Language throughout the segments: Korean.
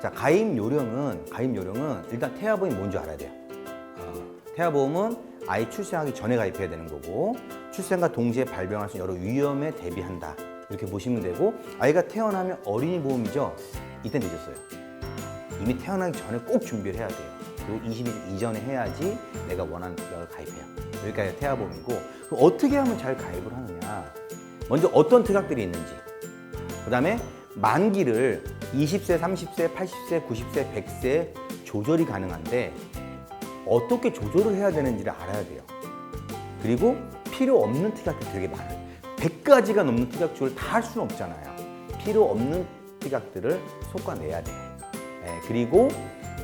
가입 요령은 가입 요령은 일단 태아보험이 뭔지 알아야 돼요. 어, 태아보험은 아이 출생하기 전에 가입해야 되는 거고 출생과 동시에 발병할 수 있는 여러 위험에 대비한다 이렇게 보시면 되고 아이가 태어나면 어린이 보험이죠. 이때 늦었어요. 이미 태어나기 전에 꼭 준비를 해야 돼요. 그리고 20일 이전에 해야지 내가 원하는 특약을 가입해요. 여기까지 태아보험이고 그럼 어떻게 하면 잘 가입을 하느냐? 먼저 어떤 특약들이 있는지, 그 다음에 만기를 20세, 30세, 80세, 90세, 100세 조절이 가능한데 어떻게 조절을 해야 되는지를 알아야 돼요. 그리고 필요 없는 특약들이 되게 많아요. 100가지가 넘는 특약주를 다 할 수는 없잖아요. 필요 없는 특약들을 솎아내야 돼요. 예, 그리고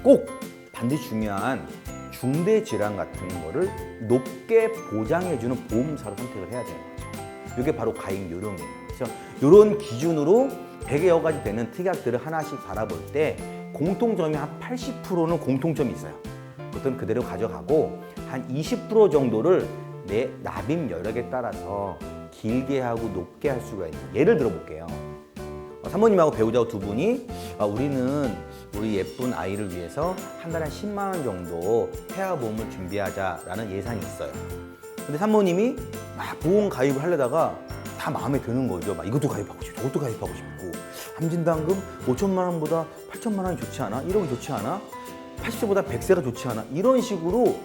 꼭 반드시 중요한 중대 질환 같은 거를 높게 보장해주는 보험사로 선택을 해야 거죠. 이게 바로 가입 요령이에요. 그래서 이런 기준으로 100여 가지 되는 특약들을 하나씩 바라볼 때 공통점이 한 80%는 공통점이 있어요. 그것은 그대로 가져가고 한 20% 정도를 내 납입 여력에 따라서 길게 하고 높게 할 수가 있는 예를 들어 볼게요. 어, 사모님하고 배우자고 두 분이 아, 우리는 우리 예쁜 아이를 위해서 한 달에 한 10만 원 정도 태아보험을 준비하자라는 예산이 있어요. 근데 사모님이 막 보험 가입을 하려다가 다 마음에 드는 거죠. 막 이것도 가입하고 싶고 저것도 가입하고 싶고 함진단금 5천만 원보다 8천만 원이 좋지 않아? 1억이 좋지 않아? 80세보다 100세가 좋지 않아? 이런 식으로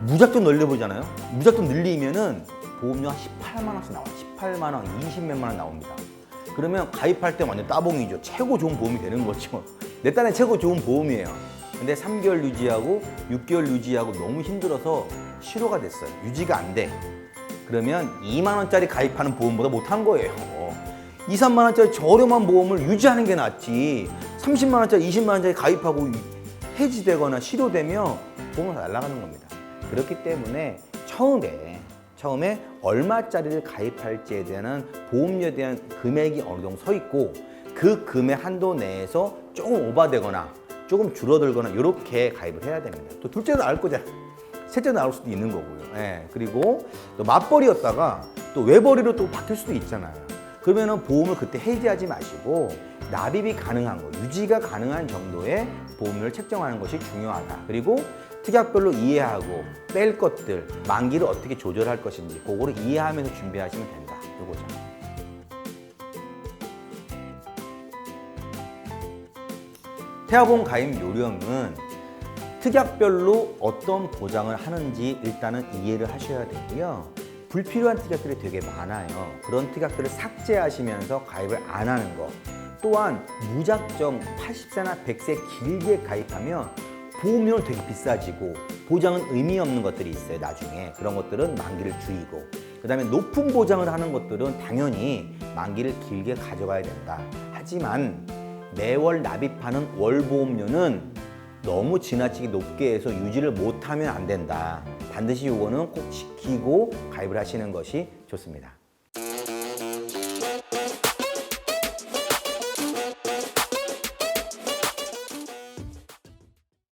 무작정 늘려보잖아요. 무작정 늘리면은 보험료 한 18만 원씩 나와요. 18만 원, 20몇만 원 나옵니다. 그러면 가입할 때 완전 따봉이죠. 최고 좋은 보험이 되는 거죠. 내 딴에 최고 좋은 보험이에요. 근데 3개월 유지하고 6개월 유지하고 너무 힘들어서 실효가 됐어요. 유지가 안 돼. 그러면 2만 원짜리 가입하는 보험보다 못한 거예요. 2, 3만 원짜리 저렴한 보험을 유지하는 게 낫지. 30만 원짜리, 20만 원짜리 가입하고 해지되거나 실효되면 보험은 날아가는 겁니다. 그렇기 때문에 처음에 처음에 얼마짜리를 가입할지에 대한 보험료에 대한 금액이 어느 정도 서 있고 그 금액 한도 내에서 조금 오바되거나 조금 줄어들거나 이렇게 가입을 해야 됩니다. 또 둘째도 나올 거잖아요. 셋째 나올 수도 있는 거고요. 예, 그리고 또 맞벌이였다가 또 외벌이로 또 바뀔 수도 있잖아요. 그러면은 보험을 그때 해지하지 마시고 납입이 가능한 거, 유지가 가능한 정도의 보험료를 책정하는 것이 중요하다. 그리고 특약별로 이해하고 뺄 것들, 만기를 어떻게 조절할 것인지 그거를 이해하면서 준비하시면 된다. 요거죠. 태아보험 가입 요령은 특약별로 어떤 보장을 하는지 일단은 이해를 하셔야 되고요. 불필요한 특약들이 되게 많아요. 그런 특약들을 삭제하시면서 가입을 안 하는 거. 또한 무작정 80세나 100세 길게 가입하면 보험료는 되게 비싸지고 보장은 의미 없는 것들이 있어요. 나중에 그런 것들은 만기를 줄이고 그 다음에 높은 보장을 하는 것들은 당연히 만기를 길게 가져가야 된다. 하지만 매월 납입하는 월 보험료는 너무 지나치게 높게 해서 유지를 못하면 안 된다. 반드시 이거는 꼭 지키고 가입을 하시는 것이 좋습니다.